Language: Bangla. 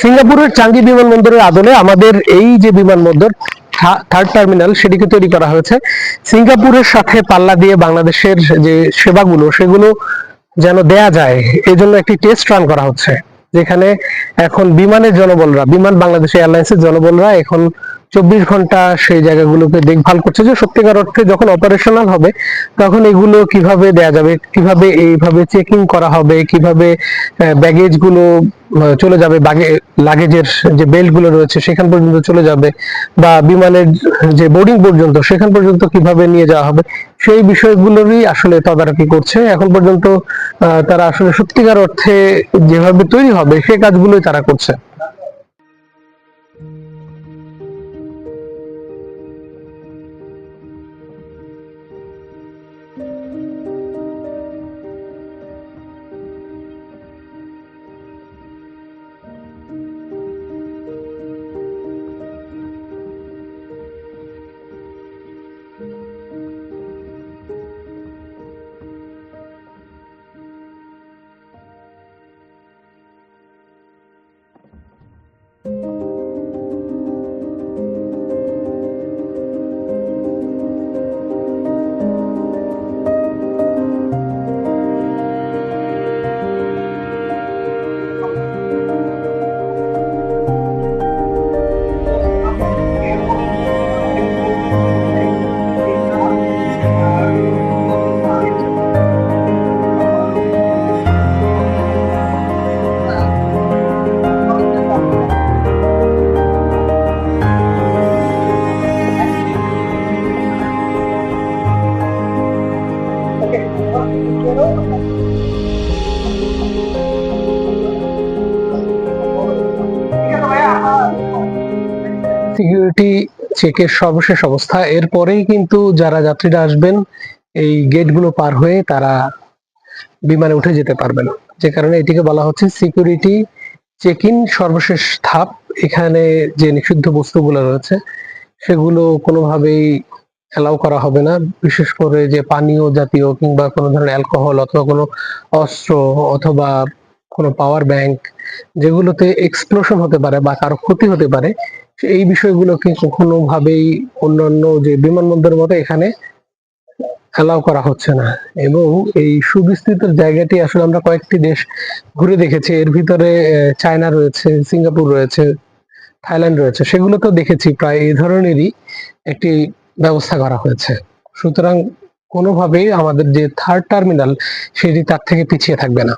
সিঙ্গাপুরের চাঙ্গি বিমানবন্দরের আদলে আমাদের এই যে বিমানবন্দর থার্ড টার্মিনাল, সেটিকে তৈরি করা হয়েছে। সিঙ্গাপুরের সাথে পাল্লা দিয়ে বাংলাদেশের যে সেবাগুলো, সেগুলো যেন দেয়া যায় এই জন্য একটি টেস্ট রান করা হচ্ছে। যেখানে এখন বিমানের জনবলরা, বিমান বাংলাদেশ এয়ারলাইন্সের জনবলরা এখন চব্বিশ ঘণ্টা সেই জায়গাগুলোকে দেখভাল করছে যে সত্যিকার অর্থে যখন অপারেশনাল হবে, তখন এগুলো কীভাবে দেয়া যাবে, কীভাবে এইভাবে চেকিং করা হবে, কীভাবে ব্যাগেজগুলো চলে যাবে লাগেজের যে বেল্টগুলো রয়েছে সেখান পর্যন্ত চলে যাবে বা বিমানের যে বোর্ডিং পর্যন্ত সেখান পর্যন্ত কীভাবে নিয়ে যাওয়া হবে সেই বিষয়গুলোরই আসলে তদারকি করছে। এখন পর্যন্ত তারা আসলে সত্যিকার অর্থে যেভাবে তৈরি হবে সে কাজগুলোই তারা করছে। সিকিউরিটি চেকের সর্বশেষ অবস্থা। এরপরেই কিন্তু যারা যাত্রীরা আসবেন, এই গেটগুলো পার হয়ে তারা বিমানে উঠে যেতে পারবেন। যে কারণে এটিকে বলা হচ্ছে সিকিউরিটি চেক ইন সর্বশেষ ধাপ। এখানে যে নিষিদ্ধ বস্তুগুলো রয়েছে, সেগুলো কোনোভাবেই অ্যালাউ করা হবে না। বিশেষ করে যে পানীয় জাতীয় কিংবা কোনো ধরনের অ্যালকোহল অথবা কোনো অস্ত্র অথবা কোনো পাওয়ার ব্যাংক যেগুলোতে এক্সপ্লোশন হতে পারে বা কারও ক্ষতি হতে পারে এই বিষয়গুলোকে কখনো ভাবেই অন্যান্য যে বিমানবন্দরের মতো এখানে অ্যালাউ করা হচ্ছে না? এবং এই সুবিস্তৃত জায়গাটি আসলে আমরা কয়েকটি দেশ ঘুরে দেখেছি। এর ভিতরে চায়না রয়েছে, সিঙ্গাপুর রয়েছে, থাইল্যান্ড রয়েছে সেগুলো তো দেখেছি প্রায় এই ধরনেরই একটি ব্যবস্থা করা হয়েছে। সুতরাং কোনোভাবেই আমাদের যে থার্ড টার্মিনাল সেটি তার থেকে পিছিয়ে থাকবে না।